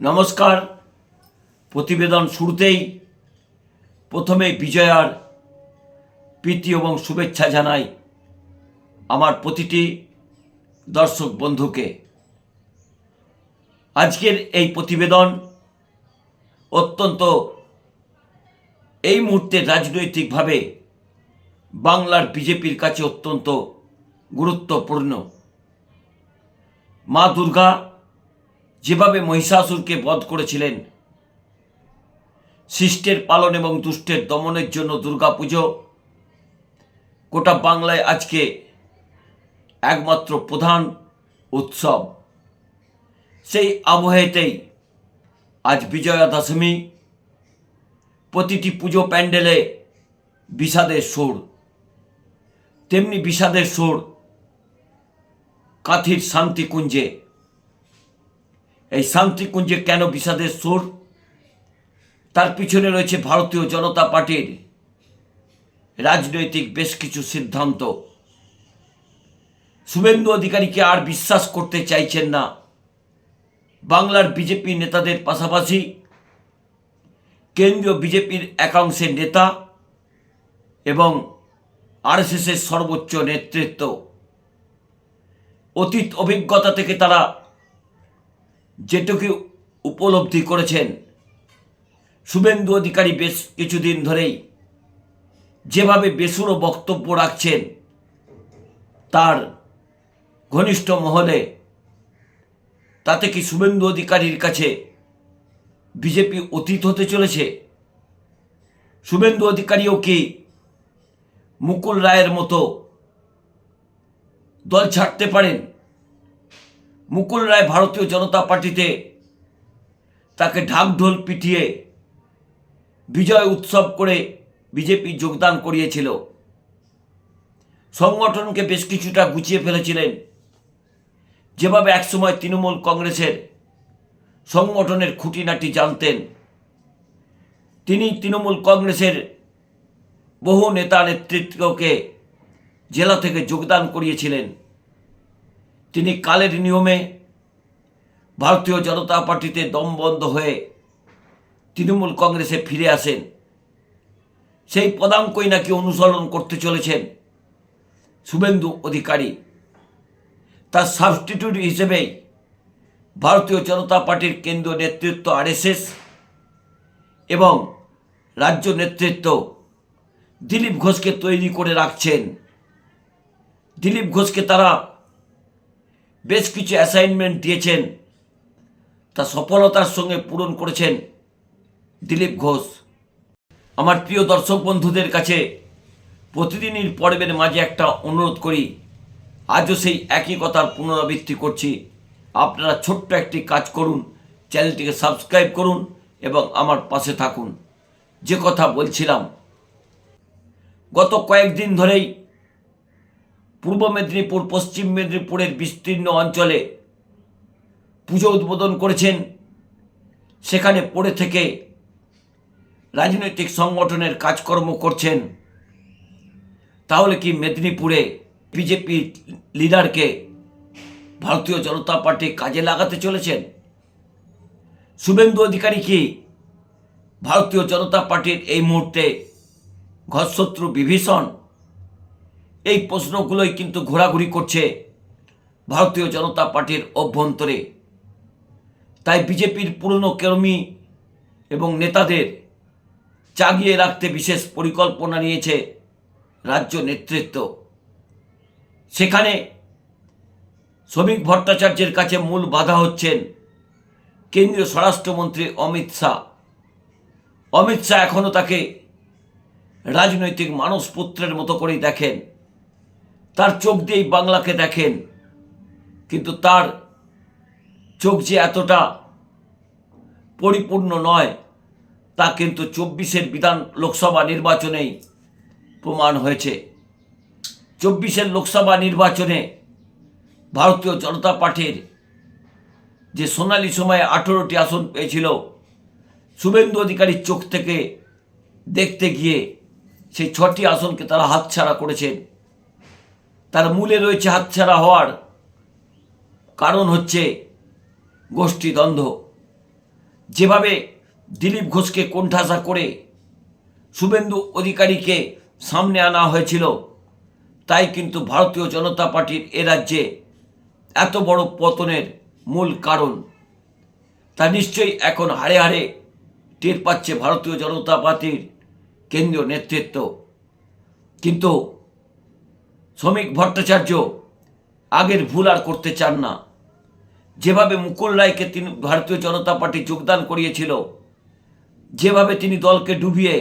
নমস্কার। প্রতিবেদন শুরুতেই প্রথমে বিজয়ার প্রীতি এবং শুভেচ্ছা জানাই আমার প্রতিটি দর্শক বন্ধুকে। আজকের এই প্রতিবেদন অত্যন্ত এই মুহূর্তে রাজনৈতিকভাবে বাংলার বিজেপির কাছে অত্যন্ত গুরুত্বপূর্ণ। মা দুর্গা যেভাবে মহিষাসুরকে বধ করেছিলেন, শিষ্টের পালন এবং দুষ্টের দমনের জন্য দুর্গাপুজো, গোটা বাংলায় আজকে একমাত্র প্রধান উৎসব। সেই আবহেতেই আজ বিজয়া দশমী, প্রতিটি পুজো প্যান্ডেলে বিষাদের সুর। তেমনি বিষাদের সুর কাথির শান্তিকুঞ্জে এই শান্তিকুঞ্জে কেন বিষাদের সুর? তার পিছনে রয়েছে ভারতীয় জনতা পার্টির রাজনৈতিক বেশ কিছু সিদ্ধান্ত। শুভেন্দু অধিকারীকে আর বিশ্বাস করতে চাইছেন না। বাংলার বিজেপি নেতাদের পাশাপাশি কেন্দ্রীয় বিজেপির একাংশের নেতা এবং আরএসএসের সর্বোচ্চ নেতৃত্ব। অতীত অভিজ্ঞতা থেকে তারা যেটুকু উপলব্ধি করেছেন। শুভেন্দু অধিকারী বেশ কিছুদিন ধরেই যেভাবে বেসুরো বক্তব্য রাখছেন, তার ঘনিষ্ঠ মহলে তাতে কি শুভেন্দু অধিকারীর কাছে বিজেপি অতীত হতে চলেছে? শুভেন্দু অধিকারীও কি মুকুল রায়ের মতো দল ছাড়তে পারেন? মুকুল রায় ভারতীয় জনতা পার্টিতে তাকে ঢাকঢোল পিটিয়ে বিজয় উৎসব করে বিজেপি যোগদান করিয়েছিল। সংগঠনকে বেশ কিছুটা গুছিয়ে ফেলেছিলেন। যেভাবে একসময় তৃণমূল কংগ্রেসের সংগঠনের খুঁটিনাটি জানতেন, তিনি তৃণমূল কংগ্রেসের বহু নেতা নেতৃত্বকে জেলা থেকে যোগদান করিয়েছিলেন। তিনি কালের নিয়মে ভারতীয় জনতা পার্টিতে দমবন্ধ হয়ে তৃণমূল কংগ্রেসে ফিরে আসেন। সেই পদাঙ্কই নাকি অনুসরণ করতে চলেছেন শুভেন্দু অধিকারী। তার সাবস্টিটিউট হিসেবেই ভারতীয় জনতা পার্টির কেন্দ্রীয় নেতৃত্ব আরএসএস এবং রাজ্য নেতৃত্ব দিলীপ ঘোষকে তৈরি করে রাখছেন। দিলীপ ঘোষকে তারা বেশ কিছু অ্যাসাইনমেন্ট দিয়েছেন। তা সফলতার সঙ্গে পূরণ করেছেন দিলীপ ঘোষ। আমার প্রিয় দর্শক বন্ধুদের কাছে প্রতিদিনের পর্বের মাঝে একটা অনুরোধ করি, আজও সেই একই কথার পুনরাবৃত্তি করছি। আপনারা ছোট্ট একটি কাজ করুন, চ্যানেলটিকে সাবস্ক্রাইব করুন এবং আমার পাশে থাকুন। যে কথা বলছিলাম, গত কয়েকদিন ধরেই পূর্ব মেদিনীপুর, পশ্চিম মেদিনীপুরের বিস্তীর্ণ অঞ্চলে পুজো উদ্বোধন করেছেন। সেখানে পড়ে থেকে রাজনৈতিক সংগঠনের কাজকর্ম করছেন। তাহলে কি মেদিনীপুরে বিজেপি লিডারকে ভারতীয় জনতা পার্টি কাজে লাগাতে চলেছেন? শুভেন্দু অধিকারী কি ভারতীয় জনতা পার্টির এই মুহূর্তে ঘরশত্রু বিভীষণ? এই প্রশ্নগুলোই কিন্তু ঘোরাঘুরি করছে ভারতীয় জনতা পার্টির অভ্যন্তরে। তাই বিজেপির পুরনো কর্মী এবং নেতাদের চাগিয়ে রাখতে বিশেষ পরিকল্পনা নিয়েছে রাজ্য নেতৃত্ব। সেখানে শ্রমিক ভট্টাচার্যের কাছে মূল বাধা হচ্ছেন কেন্দ্রীয় স্বরাষ্ট্রমন্ত্রী অমিত শাহ। অমিত শাহ এখনও তাকে রাজনৈতিক মানসপুত্রের মতো করেই দেখেন। তার চোখ দিয়েই বাংলাকে দেখেন। কিন্তু তার চোখ যে এতটা পরিপূর্ণ নয়, তা কিন্তু চব্বিশের বিধান লোকসভা নির্বাচনেই প্রমাণ হয়েছে। চব্বিশের লোকসভা নির্বাচনে ভারতীয় জনতা পার্টির যে সোনালি সময়ে আঠেরোটি আসন পেয়েছিল, শুভেন্দু অধিকারীর চোখ থেকে দেখতে গিয়ে সেই ছটি আসনকে তারা হাতছাড়া করেছেন। তার মূলে রয়েছে হাতছাড়া হওয়ার কারণ হচ্ছে গোষ্ঠীদ্বন্দ্ব যেভাবে দিলীপ ঘোষকে কোণঠাসা করে শুভেন্দু অধিকারীকে সামনে আনা হয়েছিল, তাই কিন্তু ভারতীয় জনতা পার্টির এ রাজ্যে এত বড় পতনের মূল কারণ। তা নিশ্চয়ই এখন হাড়ে হাড়ে টের পাচ্ছে ভারতীয় জনতা পার্টির কেন্দ্রীয় নেতৃত্ব। কিন্তু শ্রমিক ভট্টাচার্য, আগের ভুল আর করতে চান না। যেভাবে মুকুল রায়কে তিনি ভারতীয় জনতা পার্টি যোগদান করিয়েছিল, যেভাবে তিনি দলকে ডুবিয়ে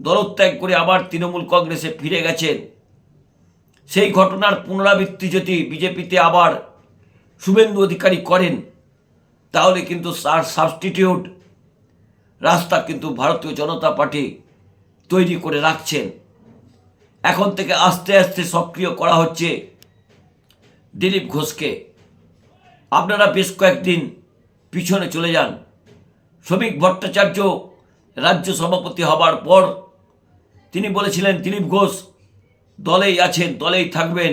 দলত্যাগ করে আবার তৃণমূল কংগ্রেসে ফিরে গেছেন, সেই ঘটনার পুনরাবৃত্তি যদি বিজেপিতে আবার শুভেন্দু অধিকারী করেন, তাহলে কিন্তু তার সাবস্টিটিউট রাস্তা কিন্তু ভারতীয় জনতা পার্টি তৈরি করে রাখছেন। এখন থেকে আস্তে আস্তে সক্রিয় করা হচ্ছে দিলীপ ঘোষকে। আপনারা বেশ কয়েকদিন পিছনে চলে যান। শ্রমিক ভট্টাচার্য রাজ্য সভাপতি হবার পর তিনি বলেছিলেন, দিলীপ ঘোষ দলেই আছেন, দলেই থাকবেন।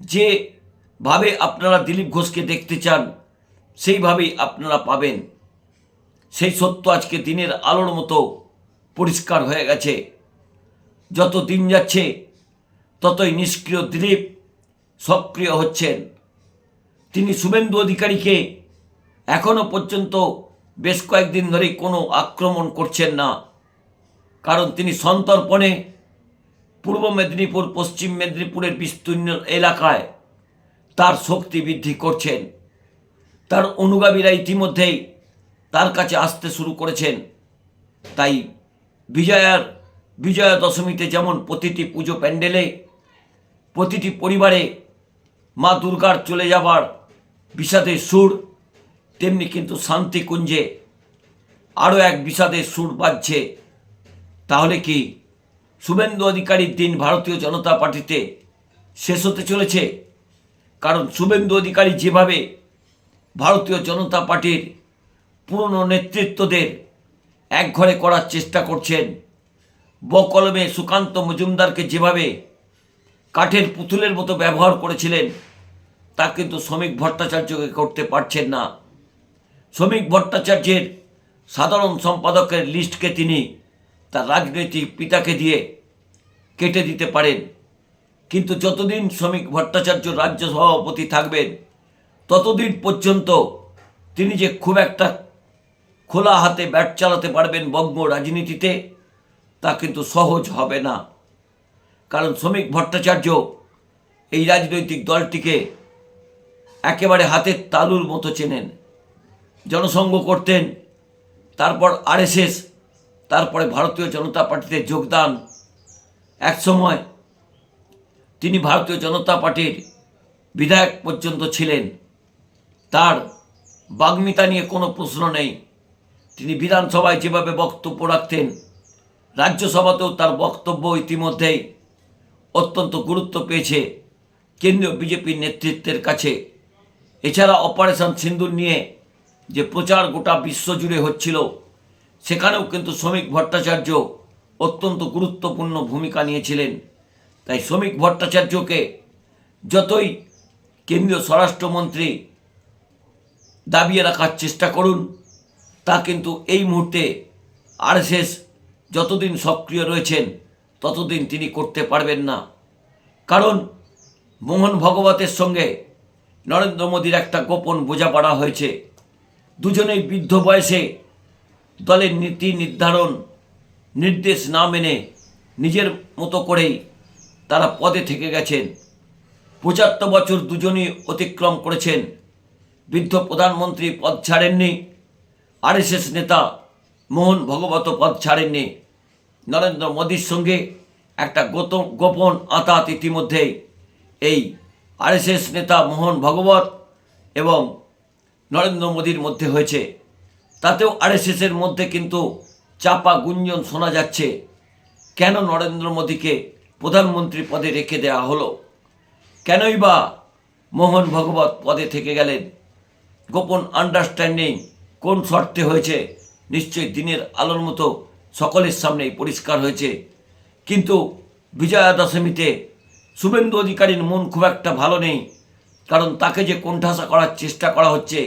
যেভাবে আপনারা দিলীপ ঘোষকে দেখতে চান সেইভাবেই আপনারা পাবেন। সেই সত্য আজকে দিনের আলোর মতো পরিষ্কার হয়ে গেছে। যত দিন যাচ্ছে, ততই নিষ্ক্রিয় দিলীপ সক্রিয় হচ্ছেন। তিনি শুভেন্দু অধিকারীকে এখনও পর্যন্ত বেশ কয়েকদিন ধরেই কোনো আক্রমণ করছেন না। কারণ তিনি সন্তর্পণে পূর্ব মেদিনীপুর, পশ্চিম মেদিনীপুরের বিস্তীর্ণ এলাকায় তার শক্তি বৃদ্ধি করছেন। তার অনুগামীরা ইতিমধ্যেই তার কাছে আসতে শুরু করেছেন। তাই বিজয়ার বিজয়া দশমীতে যেমন প্রতিটি পুজো প্যান্ডেলে, প্রতিটি পরিবারে মা দুর্গার চলে যাবার বিষাদের সুর, তেমনি কিন্তু শান্তিকুঞ্জে আরও এক বিষাদের সুর বাজছে। তাহলে কি শুভেন্দু অধিকারীর দিন ভারতীয় জনতা পার্টিতে শেষ হতে চলেছে? কারণ শুভেন্দু অধিকারী যেভাবে ভারতীয় জনতা পার্টির পুরনো নেতৃত্বদের একঘরে করার চেষ্টা করছেন বকলমে সুকান্ত মজুমদারকে যেভাবে কাঠের পুতুলের মতো ব্যবহার করেছিলেন, তা কিন্তু শ্রমিক ভট্টাচার্যকে করতে পারছেন না। শ্রমিক ভট্টাচার্যের সাধারণ সম্পাদকের লিস্টকে তিনি তার রাজনৈতিক পিতাকে দিয়ে কেটে দিতে পারেন। কিন্তু যতদিন শ্রমিক ভট্টাচার্য রাজ্য সভাপতি থাকবেন, ততদিন পর্যন্ত তিনি যে খুব একটা খোলা হাতে ব্যাট চালাতে পারবেন বঙ্গ রাজনীতিতে তা কিন্তু সহজ হবে না। কারণ শ্রমিক ভট্টাচার্য এই রাজনৈতিক দলটিকে একেবারে হাতের তালুর মতো চেনেন। জনসংঘ করতেন, তারপর আরএসএস, তারপরে ভারতীয় জনতা পার্টিতে যোগদান। একসময় তিনি ভারতীয় জনতা পার্টির বিধায়ক পর্যন্ত ছিলেন। তার বাগ্মিতা নিয়ে কোনো প্রশ্ন নেই। তিনি বিধানসভায় যেভাবে বক্তব্য রাখতেন রাজ্যসভাতেও তার বক্তব্য ইতিমধ্যেই অত্যন্ত গুরুত্ব পেয়েছে কেন্দ্রীয় বিজেপির নেতৃত্বের কাছে। এছাড়া অপারেশন সিন্দুর নিয়ে যে প্রচার গোটা বিশ্ব জুড়ে হচ্ছিল, সেখানেও কিন্তু শ্রমিক ভট্টাচার্য অত্যন্ত গুরুত্বপূর্ণ ভূমিকা নিয়েছিলেন। তাই শ্রমিক ভট্টাচার্যকে যতই কেন্দ্রীয় স্বরাষ্ট্রমন্ত্রী দাবিয়ে রাখার চেষ্টা করুন, তা কিন্তু এই মুহূর্তে আরএসএস যতদিন সক্রিয় রয়েছেন, ততদিন তিনি করতে পারবেন না। কারণ মোহন ভগবতের সঙ্গে নরেন্দ্র মোদীর একটা গোপন বোঝাপড়া হয়েছে। দুজনেই বৃদ্ধ বয়সে দলের নীতি নির্ধারণ, নির্দেশ না মেনে নিজের মতো করেই তারা পদে থেকে গেছেন। পঁচাত্তর বছর দুজনই অতিক্রম করেছেন। বৃদ্ধ প্রধানমন্ত্রী পদ ছাড়েননি। আরএসএস নেতা মোহন ভগবত পদ ছাড়েননি। নরেন্দ্র মোদীর সঙ্গে একটা গোত গোপন আতাত ইতিমধ্যেই এই আরএসএস নেতা মোহন ভগবত এবং নরেন্দ্র মোদীর মধ্যে হয়েছে। তাতেও আরএসএসের মধ্যে কিন্তু চাপা গুঞ্জন শোনা যাচ্ছে। কেন নরেন্দ্র মোদীকে প্রধানমন্ত্রী পদে রেখে দেওয়া হলো? কেনই বা মোহন ভগবত পদে থেকে গেলেন? গোপন আন্ডারস্ট্যান্ডিং কোন শর্তে হয়েছে? নিশ্চয়ই দিনের আলোর মতো সকলের সামনেই পরিষ্কার হয়েছে। কিন্তু বিজয়া দশমীতে শুভেন্দু অধিকারীর মন খুব একটা ভালো নেই, কারণ তাকে যে কোণঠাসা করার চেষ্টা করা হচ্ছে,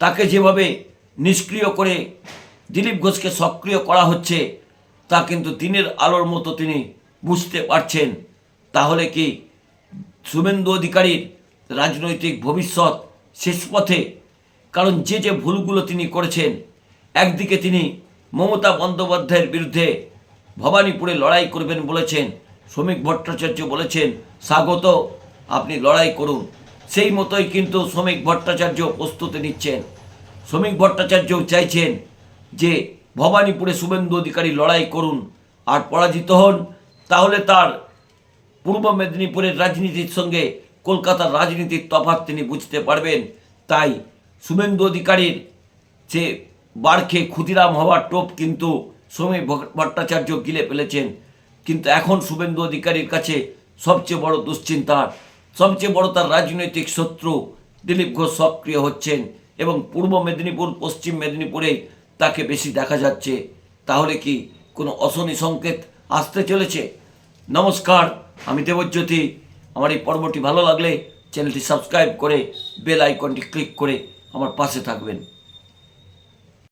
তাকে যেভাবে নিষ্ক্রিয় করে দিলীপ ঘোষকে সক্রিয় করা হচ্ছে, তা কিন্তু দিনের আলোর মতো তিনি বুঝতে পারছেন। তাহলে কি শুভেন্দু অধিকারীর রাজনৈতিক ভবিষ্যৎ শেষ পথে? কারণ যে যে ভুলগুলো তিনি করেছেন, একদিকে তিনি মমতা বন্দ্যোপাধ্যায়ের বিরুদ্ধে ভবানীপুরে লড়াই করবেন বলেছেন, শ্রমিক ভট্টাচার্য বলেছেন, স্বাগত, আপনি লড়াই করুন। সেই মতোই কিন্তু শ্রমিক ভট্টাচার্য প্রস্তুতি নিচ্ছেন। শ্রমিক ভট্টাচার্যও চাইছেন যে ভবানীপুরে শুভেন্দু অধিকারী লড়াই করুন। আর পরাজিত হন, তাহলে তার পূর্ব মেদিনীপুরের রাজনীতির সঙ্গে কলকাতার রাজনীতির তফাৎ তিনি বুঝতে পারবেন। তাই শুভেন্দু অধিকারীর যে বারখে ক্ষুদিরাম হওয়ার টোপ কিন্তু ভট- ভট্টাচার্য গিলে ফেলেছেন। কিন্তু এখন শুভেন্দু অধিকারীর কাছে সবচেয়ে বড় দুশ্চিন্তার, সবচেয়ে বড় তার রাজনৈতিক শত্রু দিলীপ ঘোষ সক্রিয় হচ্ছেন এবং পূর্ব মেদিনীপুর, পশ্চিম মেদিনীপুরে তাকে বেশি দেখা যাচ্ছে। তাহলে কি কোনো অশনি সংকেত আসতে চলেছে? নমস্কার, আমি দেবজ্যোতি। আমার এই পর্বটি ভালো লাগলে চ্যানেলটি সাবস্ক্রাইব করে বেল আইকনটি ক্লিক করে আমার পাশে থাকবেন।